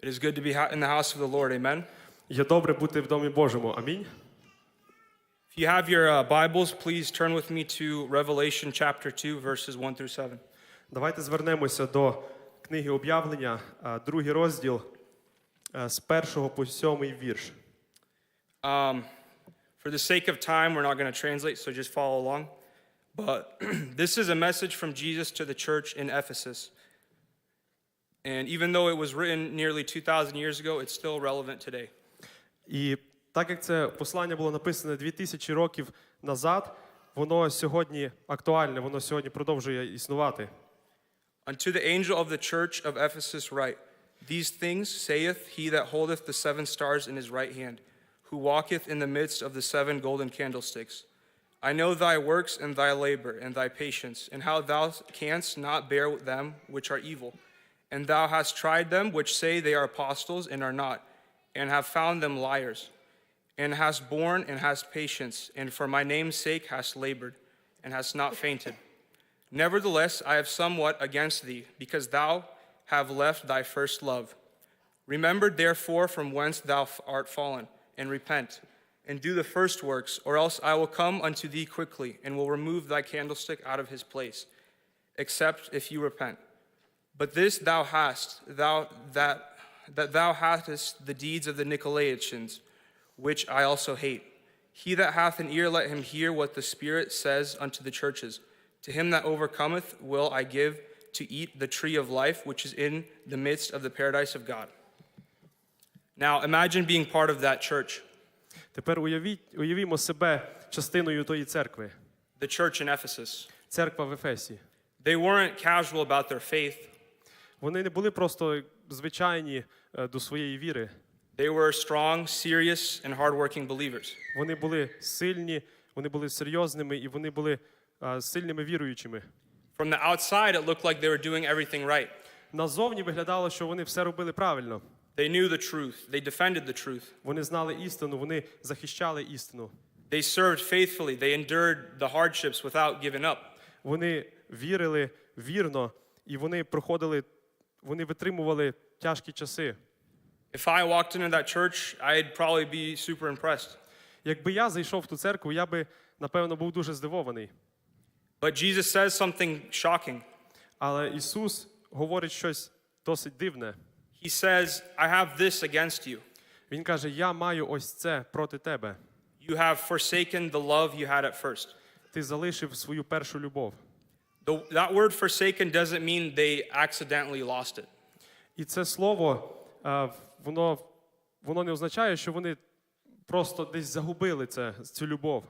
It is good to be ha- in the house of the Lord. Amen. Є добре бути в домі Божому. Амінь. If you have your uh, Bibles, please turn with me to Revelation chapter 2, verses 1 through 7. Давайте звернемося до книги об'явлення, а, другий розділ а, з першого по сьомий вірш. Um, for the sake of time, we're not going to translate, so just follow along. But this is a message from Jesus to the church in Ephesus. And even though it was written nearly 2,000 years ago, it's still relevant today. І так як це послання було написане 2000 років назад, воно сьогодні актуальне, воно сьогодні продовжує існувати. Unto the angel of the church of Ephesus write, These things saith he that holdeth the seven stars in his right hand, who walketh in the midst of the seven golden candlesticks. I know thy works and thy labor and thy patience, and how thou canst not bear them which are evil. And thou hast tried them which say they are apostles and are not, and have found them liars. And hast borne and hast patience, and for my name's sake hast labored, and hast not fainted. Nevertheless, I have somewhat against thee, because thou have left thy first love. Remember therefore from whence thou art fallen, and repent, and do the first works, or else I will come unto thee quickly, and will remove thy candlestick out of his place, except if you repent. But this thou hast, thou that that thou hast the deeds of the Nicolaitans, which I also hate. He that hath an ear, let him hear what the Spirit says unto the churches. To him that overcometh will I give to eat the tree of life, which is in the midst of the paradise of God. Now imagine being part of that church, Тепер уявіть, уявімо себе частиною тої церкви, the church in Ephesus. церква в Ефесі. They weren't casual about their faith, Вони не були просто звичайні е, до своєї віри. they were strong, serious, and hardworking believers. Вони були сильні, вони були серйозними і вони були е, сильними віруючими. From the outside, it looked like they were doing everything right. Назовні виглядало, що вони все робили правильно. They knew the truth, they defended the truth, Вони знали істину, вони захищали істину. they served faithfully, they endured the hardships without giving up. Вони вірили вірно, і вони проходили, вони витримували тяжкі часи. If I walked into that church, I'd probably be super impressed. Якби я зайшов в ту церкву, я би напевно був дуже здивований. But Jesus says something shocking. Але Ісус говорить щось досить дивне. He says, I have this against you. Він каже: Я маю ось це проти тебе. You have forsaken the love you had at first. Ти залишив свою першу любов. The, that word forsaken doesn't mean they accidentally lost it. І це слово, е, воно, воно не означає, що вони просто десь загубили це, цю любов.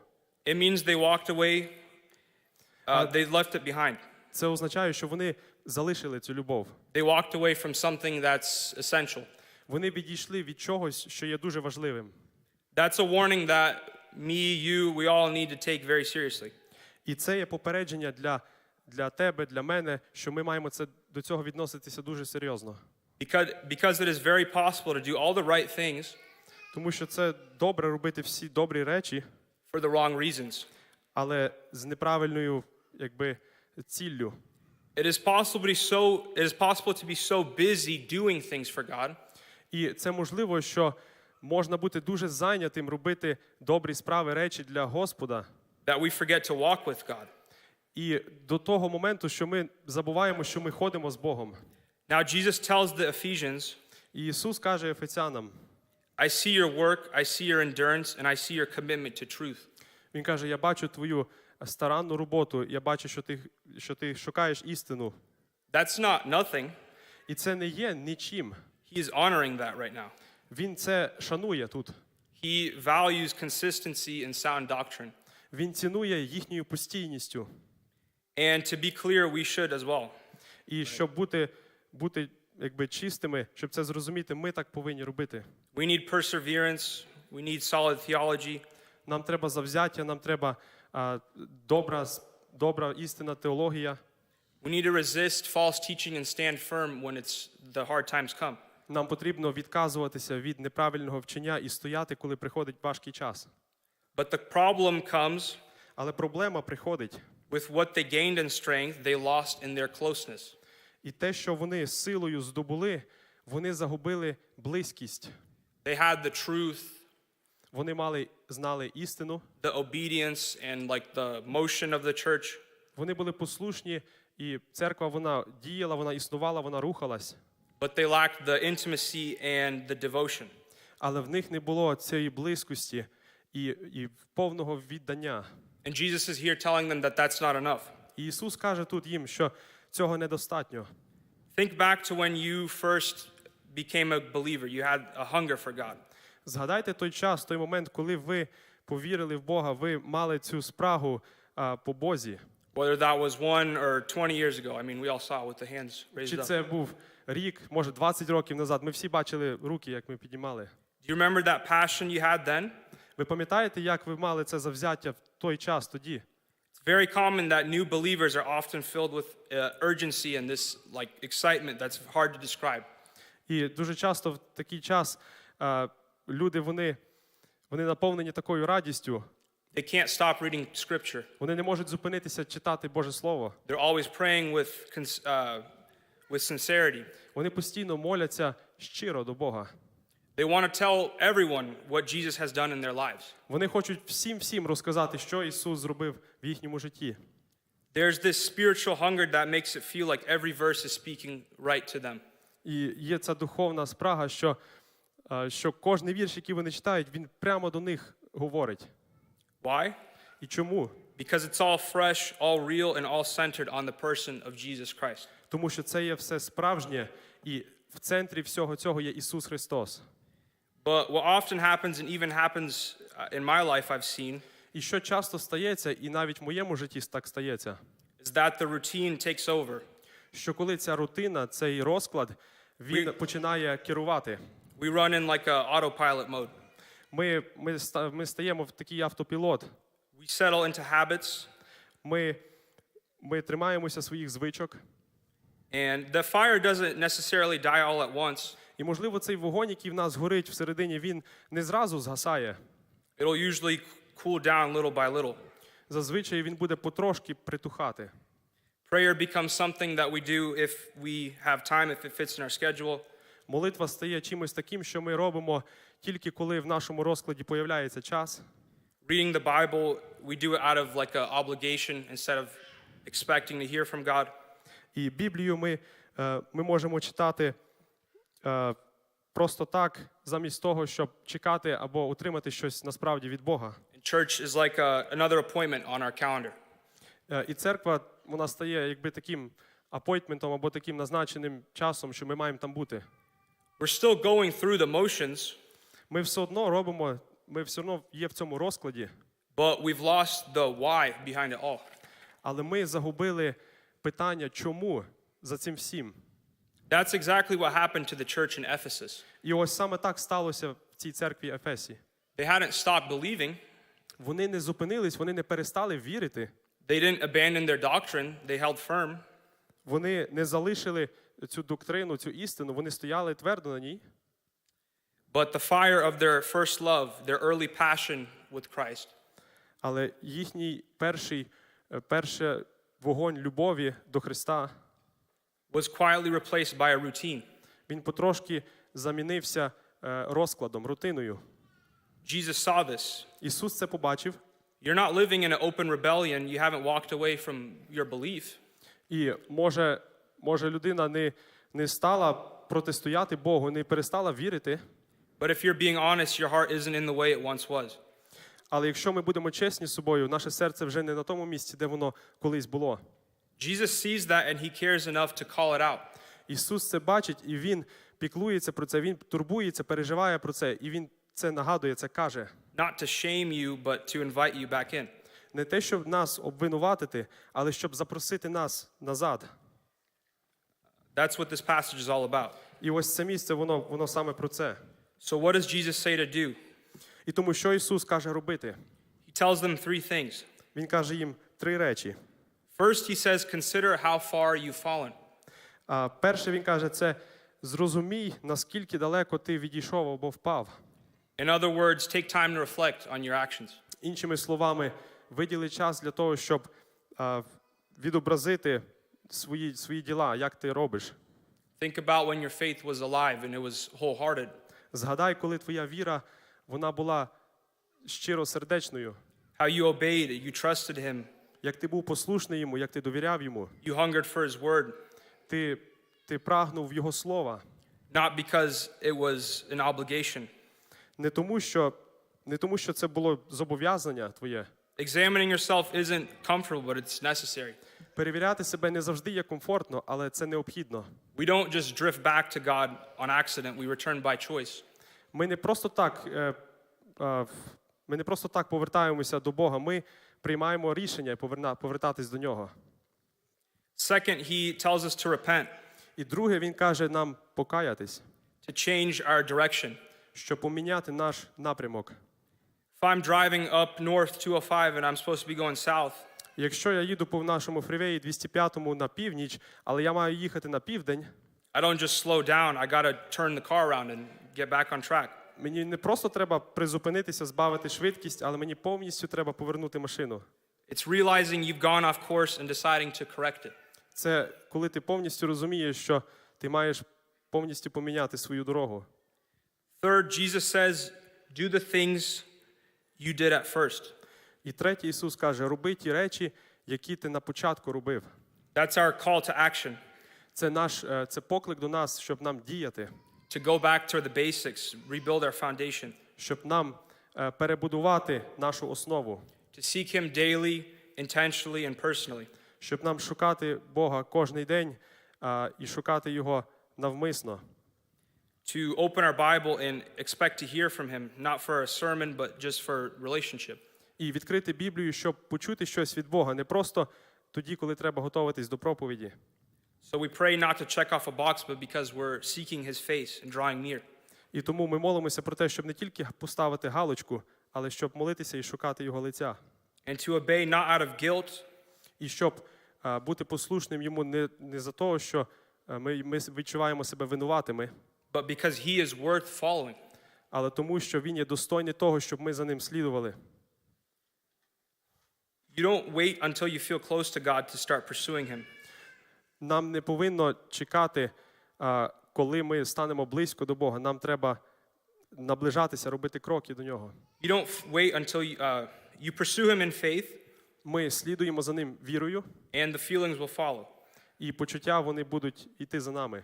It means they walked away, uh, they left it behind. Це означає, що вони залишили цю любов. They walked away from something that's essential. Вони відійшли від чогось, що є дуже важливим. That's a warning that me, you, we all need to take very seriously. І це є попередження для, для тебе, для мене, що ми маємо це, до цього відноситися дуже серйозно. Because, because it is very possible to do all the right things Тому що це добре робити всі добрі речі, for the wrong reasons. але з неправильною якби, ціллю. It is possible to be so it is possible to be so busy doing things for God І це можливо, що можна бути дуже зайнятим робити добрі справи, речі для Господа. that we forget to walk with God. І до того моменту, що ми забуваємо, що ми ходимо з Богом. Now Jesus tells the Ephesians, І Ісус каже Ефесянам, I see your work, I see your endurance, and I see your commitment to truth. Він каже: Я бачу твою старанну роботу, я бачу, що ти, що ти шукаєш істину. That's not nothing. І це не є нічим. He is honoring that right now. Він це шанує тут. He values consistency and sound doctrine. Він цінує їхньою постійністю. And to be clear, we should as well. І щоб бути, бути якби чистими, щоб це зрозуміти, ми так повинні робити. We need perseverance, we need solid theology, Нам треба завзяття, нам треба а, добра, добра істинна теологія. We need to resist false teaching and stand firm when it's the hard times come. Нам потрібно відказуватися від неправильного вчення і стояти, коли приходить важкий час. But the problem comes Але проблема приходить, with what they gained in strength, they lost in their closeness. і те, що вони силою здобули, вони загубили близькість. They had the truth, Вони мали знали істину, the obedience, and like the motion of the church, вони були послушні, і церква вона діяла, вона існувала, вона рухалась. but they lacked the intimacy and the devotion. Але в них не було цієї близькості і, і повного віддання. And Jesus is here telling them that that's not enough. І Ісус каже тут їм, що цього недостатньо. Think back to when you first became a believer. You had a hunger for God. Згадайте той час, той момент, коли ви повірили в Бога, ви мали цю спрагу а, по Бозі. Whether that was one or 20 years ago. I mean, we all saw with the hands Чи raised up. це був рік, може 20 років назад. Ми всі бачили руки, як ми піднімали. Do you remember that passion you had then? Ви пам'ятаєте, як ви мали це завзяття той час тоді? It's very common that new believers are often filled with uh, urgency and this like excitement that's hard to describe. І дуже часто в такий час люди вони, вони наповнені такою радістю, They can't stop reading scripture. вони не можуть зупинитися читати Боже Слово. They're always praying with, uh, with sincerity. Вони постійно моляться щиро до Бога. They want to tell everyone what Jesus has done in their lives. Вони хочуть всім всім розказати, що Ісус зробив в їхньому житті. There's this spiritual hunger that makes it feel like every verse is speaking right to them. І є ця духовна спрага, що, що кожний вірш, який вони читають, він прямо до них говорить. Why? І чому? Because it's all fresh, all real, and all centered on the person of Jesus Christ. Тому що це є все справжнє, і в центрі всього цього є Ісус Христос. But what often happens, and even happens uh, in my life, I've seen, І що часто стається, і навіть в моєму житті так стається, is that the routine takes over. що коли ця рутина, цей розклад, він Ви- починає керувати. We run in like a autopilot mode. Ми, ми, ста- ми стаємо в такий автопілот. We settle into habits, Ми, ми тримаємося своїх звичок. and the fire doesn't necessarily die all at once. І, можливо, цей вогонь, який в нас горить всередині, він не зразу згасає. It'll usually cool down little by little. Зазвичай він буде потрошки притухати. Prayer becomes something that we do if we have time, if it fits in our schedule. Молитва стає чимось таким, що ми робимо тільки коли в нашому розкладі появляється час. Reading the Bible, we do it out of like an obligation instead of expecting to hear from God. І Біблію ми, е, ми можемо читати просто так, замість того, щоб чекати або отримати щось насправді від Бога. Church is like a, another appointment on our calendar. Е, І церква вона стає якби таким апойтментом або таким назначеним часом, що ми маємо там бути. We're still going through the motions, Ми все одно робимо, ми все одно є в цьому розкладі, but we've lost the why behind it all. але ми загубили питання, чому за цим всім. That's exactly what happened to the church in Ephesus. І ось саме так сталося в цій церкві Ефесі. They hadn't stopped believing, Вони не зупинились, вони не перестали вірити, they didn't abandon their doctrine, they held firm. вони не залишили цю доктрину, цю істину, вони стояли твердо на ній. But the fire of their first love, their early passion with Christ, Але їхній перший, е, перший вогонь любові до Христа, was quietly replaced by a routine. він потрошки замінився е, розкладом, рутиною. Jesus saw this. Ісус це побачив, You're not living in an open rebellion. You haven't walked away from your belief. і може, може людина не, не стала протистояти Богу, не перестала вірити. But if you're being honest, your heart isn't in the way it once was. Але якщо ми будемо чесні з собою, наше серце вже не на тому місці, де воно колись було. Jesus sees that and he cares enough to call it out. Ісус це бачить, і Він піклується про це, Він турбується, переживає про це, і Він це нагадує, це каже. Not to shame you, but to invite you back in. Не те, щоб нас обвинуватити, але щоб запросити нас назад. That's what this passage is all about. І ось це місце, воно, воно саме про це. So, what does Jesus say to do? І тому, що Ісус каже робити? He tells them three things. Він каже їм три речі. First, he says, Consider how far you've fallen. А перше він каже, це зрозумій, наскільки далеко ти відійшов або впав. In other words, take time to reflect on your actions. Іншими словами, виділи час для того, щоб а, відобразити свої, свої діла, як ти робиш. Think about when your faith was alive and it was wholehearted. Згадай, коли твоя віра вона була щиро сердечною, How you obeyed, you trusted him, як ти був послушний йому, як ти довіряв йому, you hungered for his word, ти, ти прагнув його слова. not because it was an obligation. Не тому, що, не тому, що це було зобов'язання твоє. Examining yourself isn't comfortable, but it's necessary. Перевіряти себе не завжди є комфортно, але це необхідно. We don't just drift back to God on accident, we return by choice. Ми не просто так, е, ми не просто так повертаємося до Бога. Ми приймаємо рішення повертатись до нього. Second, he tells us to repent, І друге, він каже нам покаятись, to change our direction. щоб поміняти наш напрямок. If I'm driving up north 205 and I'm supposed to be going south, Якщо я їду по нашому фрівеї 205 на північ, але я маю їхати на південь, I don't just slow down. I got to turn the car around and get back on track. Мені не просто треба призупинитися, збавити швидкість, але мені повністю треба повернути машину. It's realizing you've gone off course and deciding to correct it. Це коли ти повністю розумієш, що ти маєш повністю поміняти свою дорогу. Third, Jesus says, do the things you did at first. І третє, Ісус каже: роби ті речі, які ти на початку робив. That's our call to action, Це наш е, це поклик до нас, щоб нам діяти, to go back to the basics, rebuild our foundation, щоб нам е, перебудувати нашу основу, to seek Him daily, intentionally, and personally. щоб нам шукати Бога кожний день е, і шукати Його навмисно. To open our Bible and expect to hear from Him, not for a sermon, but just for relationship. І відкрити Біблію, щоб почути щось від Бога, не просто тоді, коли треба готуватись до проповіді. So we pray not to check off a box, but because we're seeking His face and drawing near. І тому ми молимося про те, щоб не тільки поставити галочку, але щоб молитися і шукати Його лиця. And to obey not out of guilt, І щоб е, бути послушним йому не, не за того, що е, ми, ми відчуваємо себе винуватими, but because He is worth following. але тому, що він є достойний того, щоб ми за ним слідували. You don't wait until you feel close to God to start pursuing Him. Нам не повинно чекати, коли ми станемо близько до Бога. Нам треба наближатися, робити кроки до нього. You don't wait until you, uh, you pursue Him in faith, Ми слідуємо за ним вірою, and the feelings will follow. і почуття вони будуть йти за нами.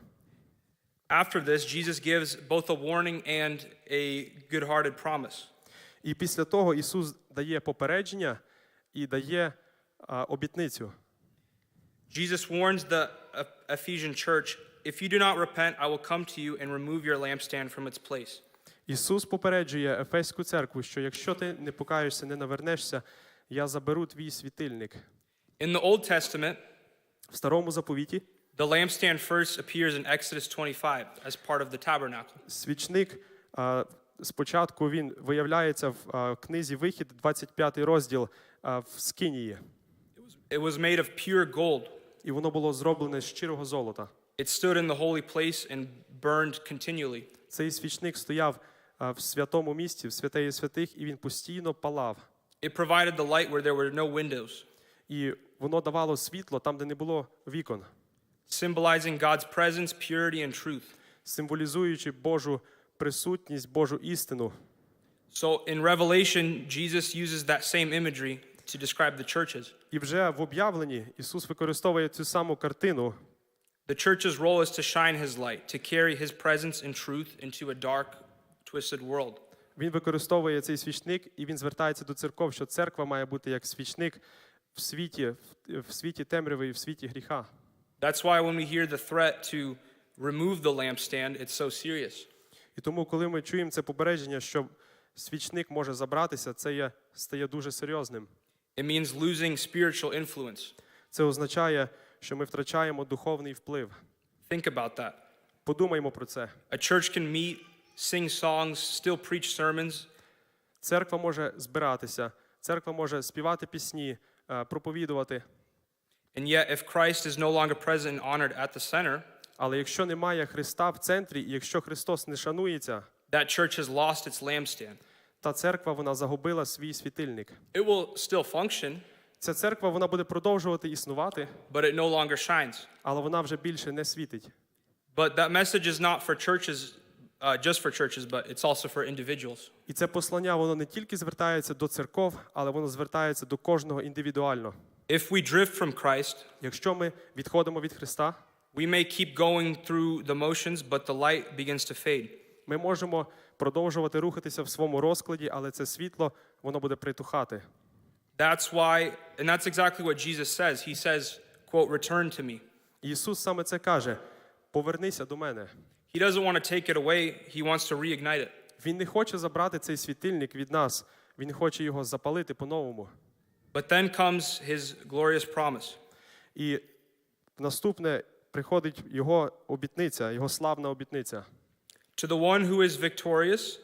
After this, Jesus gives both a warning and a good hearted promise. І після того Ісус дає попередження і дає обітницю. Jesus warns the uh, Ephesian church if you do not repent, I will come to you and remove your lampstand from its place. Ісус попереджує Ефеську церкву, що якщо ти не покаєшся, не навернешся, я заберу твій світильник. In the Old Testament, В старому заповіті the lampstand first appears in Exodus 25 as part of the tabernacle. свічник а, спочатку він виявляється в а, книзі Вихід, 25 розділ а, в Скинії, It was made of pure gold. І воно було зроблене з щирого золота. It stood in the holy place and burned continually. Цей свічник стояв в святому місці, в святеї святих, і він постійно палав. It provided the light where there were no windows, І воно давало світло там, де не було вікон, symbolizing God's presence, purity, and truth. символізуючи Божу присутність, Божу істину. So in Revelation, Jesus uses that same imagery to describe the churches. І вже в об'явленні Ісус використовує цю саму картину. The church's role is to shine his light, to carry his presence and truth into a dark, twisted world. Він використовує цей свічник, і він звертається до церков, що церква має бути як свічник в світі, в- світі темряви і в світі гріха. That's why when we hear the threat to remove the lampstand, it's so serious. І тому, коли ми чуємо це попередження, що свічник може забратися, це є, стає дуже серйозним. It means losing spiritual influence. Це означає, що ми втрачаємо духовний вплив. Think about that. Подумаймо про це. A church can meet, sing songs, still preach sermons, Церква може збиратися, церква може співати пісні, е, проповідувати. and yet if Christ is no longer present and honored at the center, Але якщо немає Христа в центрі, і якщо Христос не шанується, that church has lost its lampstand. Та церква вона загубила свій світильник. It will still function, Ця церква вона буде продовжувати існувати, but it no longer shines. але вона вже більше не світить. But that message is not for churches, uh, just for churches, but it's also for individuals. І це послання воно не тільки звертається до церков, але воно звертається до кожного індивідуально. If we drift from Christ, Якщо ми відходимо від Христа, we may keep going through the motions, but the light begins to fade. ми можемо продовжувати рухатися в своєму розкладі, але це світло воно буде притухати. That's why, and that's exactly what Jesus says. He says, quote, return to me. Ісус саме це каже: повернися до мене. He doesn't want to take it away, he wants to reignite it. Він не хоче забрати цей світильник від нас, він хоче його запалити по-новому. But then comes his glorious promise. І наступне приходить його обітниця, його славна обітниця. To the one who is victorious,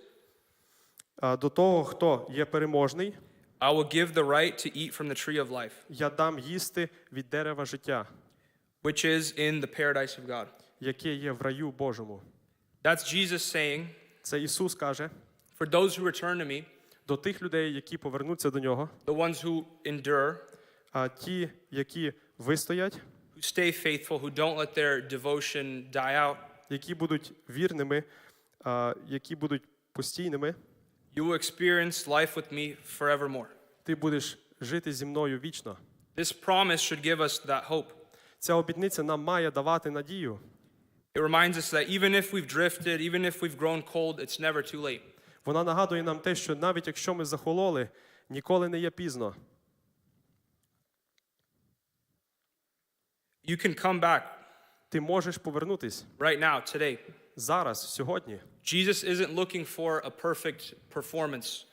А До того, хто є переможний, I will give the right to eat from the tree of life, я дам їсти від дерева життя, which is in the paradise of God. яке є в раю Божому. That's Jesus saying, Це Ісус каже For those who return to me, до тих людей, які повернуться до нього, the ones who endure, а ті, які вистоять, who stay faithful, who don't let their devotion die out, які будуть вірними, які будуть постійними, you will experience life with me forevermore. ти будеш жити зі мною вічно. This promise should give us that hope. Ця обітниця нам має давати надію. It reminds us that even if we've drifted, even if we've grown cold, it's never too late. Вона нагадує нам те, що навіть якщо ми захололи, ніколи не є пізно. You can come back Ти можеш повернутись right now, today. зараз, сьогодні. Jesus isn't looking for a perfect performance.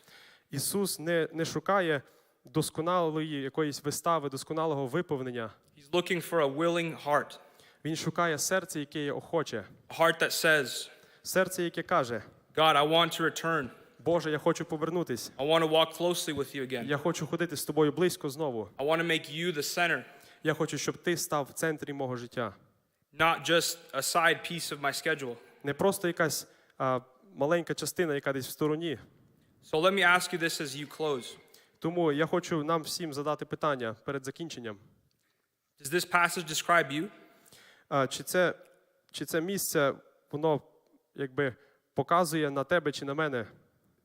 Ісус не, не шукає досконалої якоїсь вистави, досконалого виповнення. He's looking for a willing heart, Він шукає серце, яке є охоче, a heart that says, серце, яке каже: God, I want to return. Боже, я хочу повернутись. I want to walk closely with you again. Я хочу ходити з тобою близько знову. I want to make you the center, Я хочу, щоб ти став в центрі мого життя. Not just a side piece of my schedule. Не просто якась а, маленька частина, яка десь в стороні. So let me ask you this as you close. Тому я хочу нам всім задати питання перед закінченням. Does this passage describe you? А, чи, це, чи це місце воно якби показує на тебе чи на мене?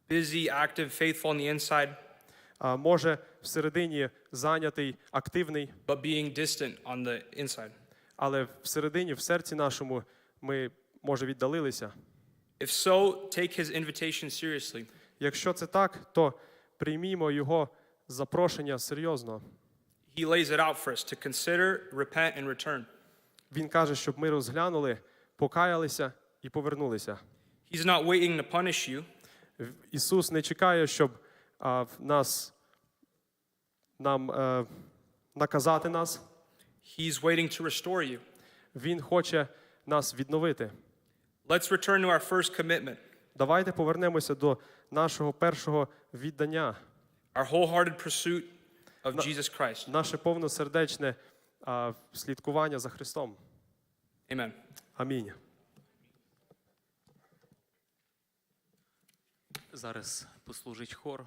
Busy, active, faithful on the inside, А, може всередині зайнятий, активний, but being distant on the inside? Але всередині, в серці нашому, ми може віддалилися. If so, take his invitation seriously. Якщо це так, то приймімо його запрошення серйозно. He lays it out for us to consider, repent, and return. Він каже, щоб ми розглянули, покаялися і повернулися. He's not waiting to punish you. Ісус не чекає, щоб а, нас нам е, наказати нас. He's waiting to restore you. Він хоче нас відновити. Let's return to our first commitment, Давайте повернемося до нашого першого віддання, our wholehearted pursuit of Jesus Christ. наше повносердечне а, слідкування за Христом. Amen. Амінь. Зараз послужить хор.